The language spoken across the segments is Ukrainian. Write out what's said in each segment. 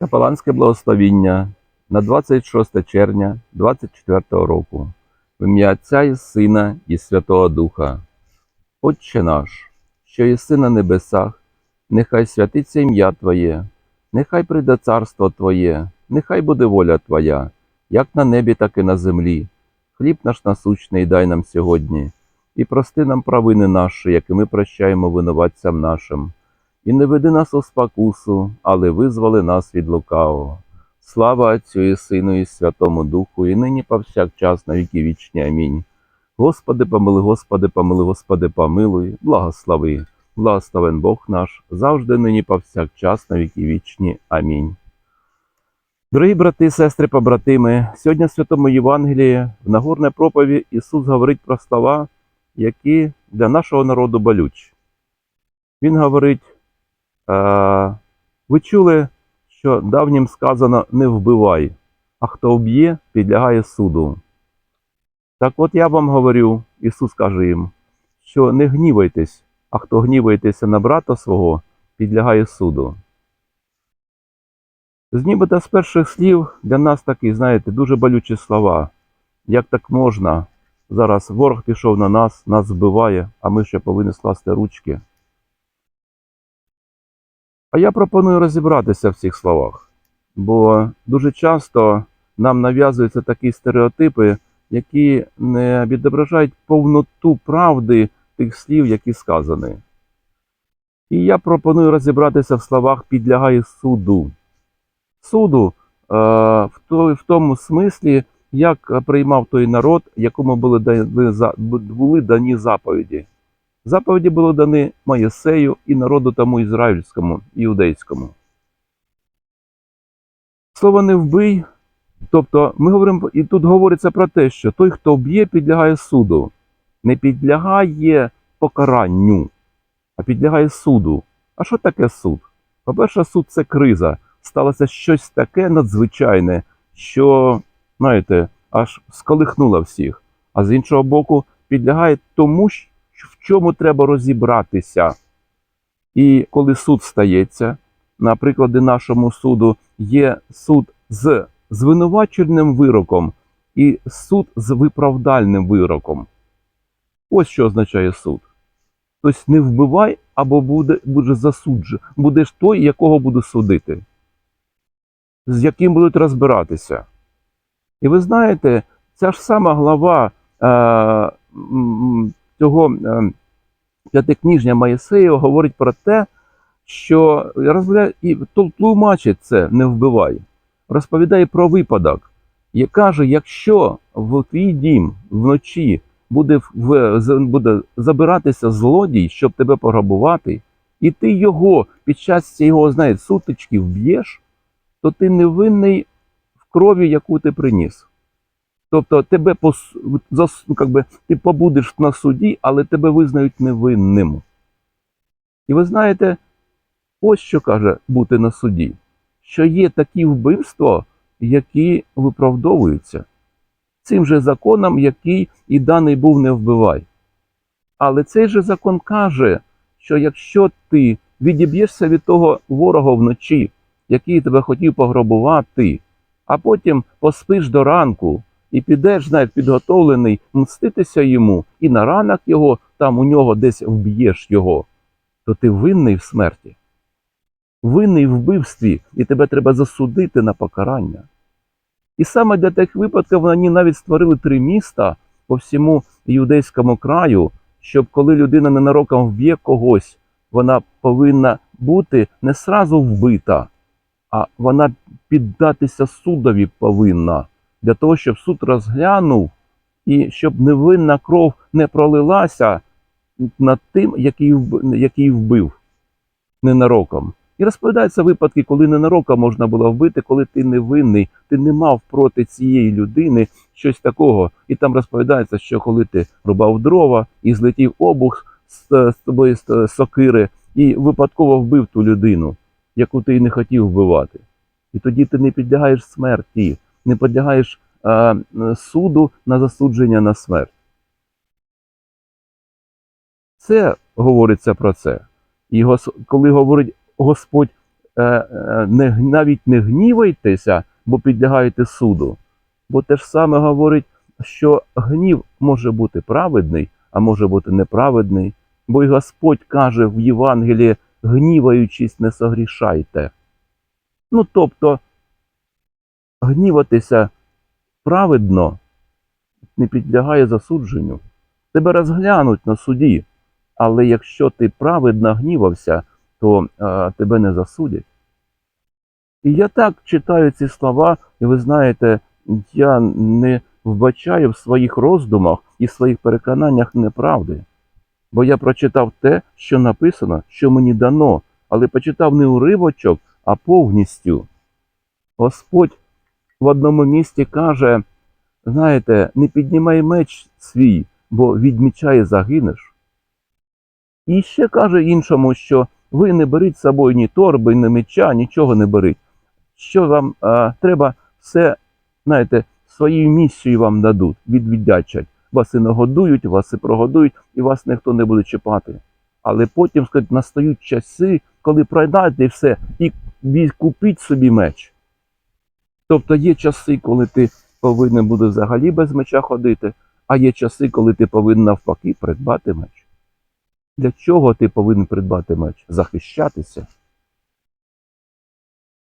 Капеланське благословіння на 26 червня 24 року. В ім'я Отця і Сина і Святого Духа. Отче наш, що єси на небесах, нехай святиться ім'я Твоє, нехай прийде царство Твоє, нехай буде воля Твоя, як на небі, так і на землі. Хліб наш насущний дай нам сьогодні, і прости нам провини наші, які ми прощаємо винуватцям нашим. І не веди нас у спокусу, але визволи нас від лукавого. Слава Отцю і Сину і Святому Духу, і нині повсякчас на віки вічні. Амінь. Господи, помили, Господи, помили, Господи, помилуй, благослови, благословен Бог наш, завжди нині повсякчас на віки вічні. Амінь. Дорогі брати, сестри, побратими, сьогодні в Святому Євангелії в Нагорній пропові Ісус говорить про слова, які для нашого народу болючі. Він говорить, ви чули, що давнім сказано не вбивай, а хто вб'є, підлягає суду. Так от я вам говорю, Ісус каже їм, що не гнівайтесь, а хто гніваєтеся на брата свого, підлягає суду. З нібито з перших слів для нас такі, знаєте, дуже болючі слова. Як так можна? Зараз ворог пішов на нас, нас збиває, а ми ще повинні скласти ручки. А я пропоную розібратися в цих словах, бо дуже часто нам нав'язуються такі стереотипи, які не відображають повноту правди тих слів, які сказані. І я пропоную розібратися в словах підлягає суду. Суду е, в, тому смислі, як приймав той народ, якому були дані заповіді. Заповіді були дані Моїсею і народу тому ізраїльському, іудейському. Слово не вбий. Тобто, ми говоримо, і тут говориться про те, що той, хто вб'є, підлягає суду, не підлягає покаранню, а підлягає суду. А що таке суд? По-перше, суд це криза. Сталося щось таке надзвичайне, що, знаєте, аж сколихнуло всіх. А з іншого боку, підлягає тому, щ- в чому треба розібратися. І коли суд стається, на прикладі нашому суду є суд з звинувачувальним вироком і суд з виправдальним вироком. Ось що означає суд. Тобто не вбивай, або буде, буде засуджен. Будеш той, якого буду судити, з яким будуть розбиратися. І ви знаєте, ця ж сама глава е, цього е, п'ятикніжня Моїсеєва говорить про те, що розглядає і тлумачить це не вбивай. Розповідає про випадок і каже: якщо в твій дім вночі буде, буде забиратися злодій, щоб тебе пограбувати, і ти його під час його знаєте, сутички вб'єш, то ти невинний в крові, яку ти приніс. Тобто тебе пос, ну, как би, ти побудеш на суді, але тебе визнають невинним. І ви знаєте, ось що каже бути на суді, що є такі вбивства, які виправдовуються цим же законом, який і даний був не вбивай. Але цей же закон каже, що якщо ти відіб'єшся від того ворога вночі, який тебе хотів пограбувати, а потім поспиш до ранку і підеш, знаєш, підготовлений мститися йому, і на ранок його, там у нього десь вб'єш його, то ти винний в смерті. Винний в вбивстві, і тебе треба засудити на покарання. І саме для таких випадків вони навіть створили три міста по всьому юдейському краю, щоб коли людина ненароком вб'є когось, вона повинна бути не сразу вбита, а вона піддатися судові повинна для того, щоб суд розглянув і щоб невинна кров не пролилася над тим, який, який вбив ненароком. І розповідаються випадки, коли ненароком можна було вбити, коли ти невинний, ти не мав проти цієї людини щось такого. І там розповідається, що коли ти рубав дрова і злетів обух з тобою з сокири, і випадково вбив ту людину, яку ти і не хотів вбивати. І тоді ти не підлягаєш смерті, не підлягаєш е, суду на засудження на смерть. Це говориться про це. І коли говорить Господь е, е, не, навіть не гнівайтеся, бо підлягаєте суду. Бо те ж саме говорить, що гнів може бути праведний, а може бути неправедний. Бо й Господь каже в Євангелії, гніваючись, не согрішайте. Ну, тобто, гніватися праведно не підлягає засудженню. Тебе розглянуть на суді, але якщо ти праведно гнівався, то е, тебе не засудять. І я так читаю ці слова, і ви знаєте, я не вбачаю в своїх роздумах і своїх переконаннях неправди. Бо я прочитав те, що написано, що мені дано, але почитав не уривочок, а повністю. Господь в одному місці каже: знаєте, не піднімай меч свій, бо від меча і загинеш. І ще каже іншому, що ви не беріть з собою ні торби, ні меча, нічого не беріть. Що вам а, треба, все, знаєте, своєю місією вам дадуть, відвідячать. Вас і нагодують, вас і прогодують, і вас ніхто не буде чіпати. Але потім, скажуть, настають часи, коли пройдете все, і купіть собі меч. Тобто є часи, коли ти повинен буде взагалі без меча ходити, а є часи, коли ти повинен навпаки придбати меч. Для чого ти повинен придбати меч? Захищатися.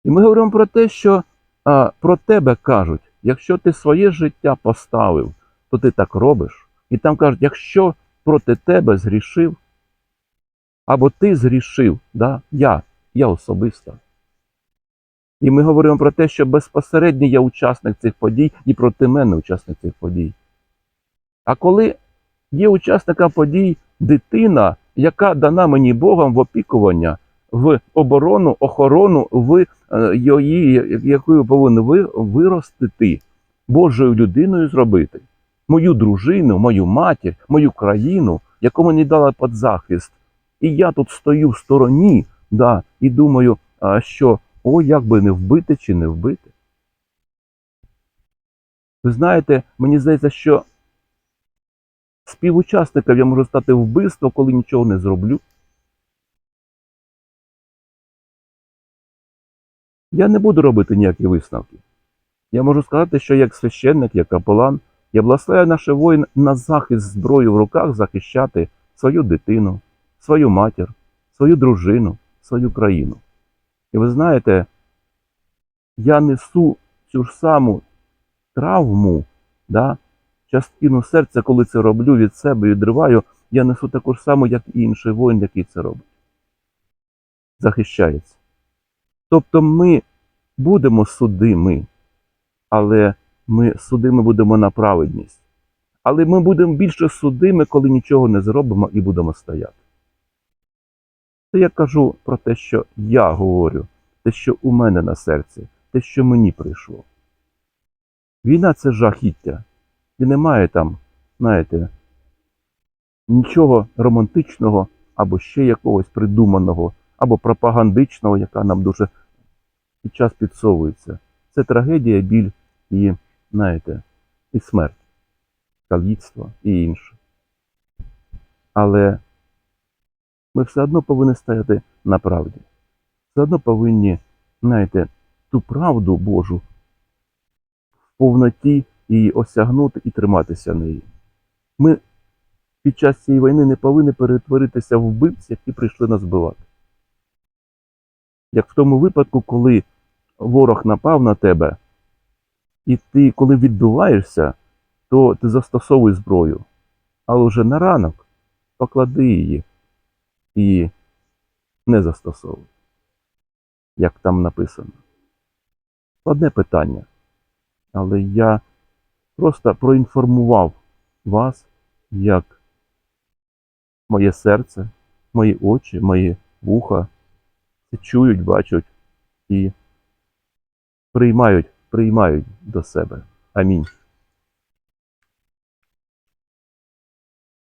І ми говоримо про те, що а, про тебе кажуть, якщо ти своє життя поставив, то ти так робиш. І там кажуть, якщо проти тебе згрішив, або ти згрішив, да? я, я особисто. І ми говоримо про те, що безпосередньо я учасник цих подій і проти мене учасник цих подій. А коли є учасника подій дитина, яка дана мені Богом в опікування, в оборону, охорону, в е, її, якою повинен ви виростити, Божою людиною зробити, мою дружину, мою матір, мою країну, яку мені дала під захист. І я тут стою в стороні, да, і думаю, що о, як би не вбити чи не вбити. Ви знаєте, мені здається, що співучасником я можу стати вбивство, коли нічого не зроблю. Я не буду робити ніякі висновки. Я можу сказати, що як священник, як капелан, я благословляю наше воїн на захист зброю в руках захищати свою дитину, свою матір, свою дружину, свою країну. І ви знаєте, я несу цю ж саму травму, да, частину серця, коли це роблю від себе і відриваю, я несу таку ж саму, як і інший воїн, який це робить. Захищається. Тобто ми будемо судими, але ми судими будемо на праведність. Але ми будемо більше судими, коли нічого не зробимо і будемо стояти. Це я кажу про те, що я говорю, те, що у мене на серці, те, що мені прийшло. Війна це жахіття. І немає там, знаєте, нічого романтичного або ще якогось придуманого, або пропагандичного, яка нам дуже під час підсовується. Це трагедія, біль і, знаєте, і смерть, каліцтво і інше. Але ми все одно повинні стояти на правді. Все одно повинні, знаєте, ту правду Божу в повноті її осягнути і триматися неї. Ми під час цієї війни не повинні перетворитися в вбивців, які прийшли нас вбивати. Як в тому випадку, коли ворог напав на тебе, і ти, коли відбиваєшся, то ти застосовуй зброю. Але вже на ранок поклади її і не застосовуй, як там написано. Одне питання. Але я просто проінформував вас, як моє серце, мої очі, мої вуха це чують, бачать і приймають, приймають до себе. Амінь.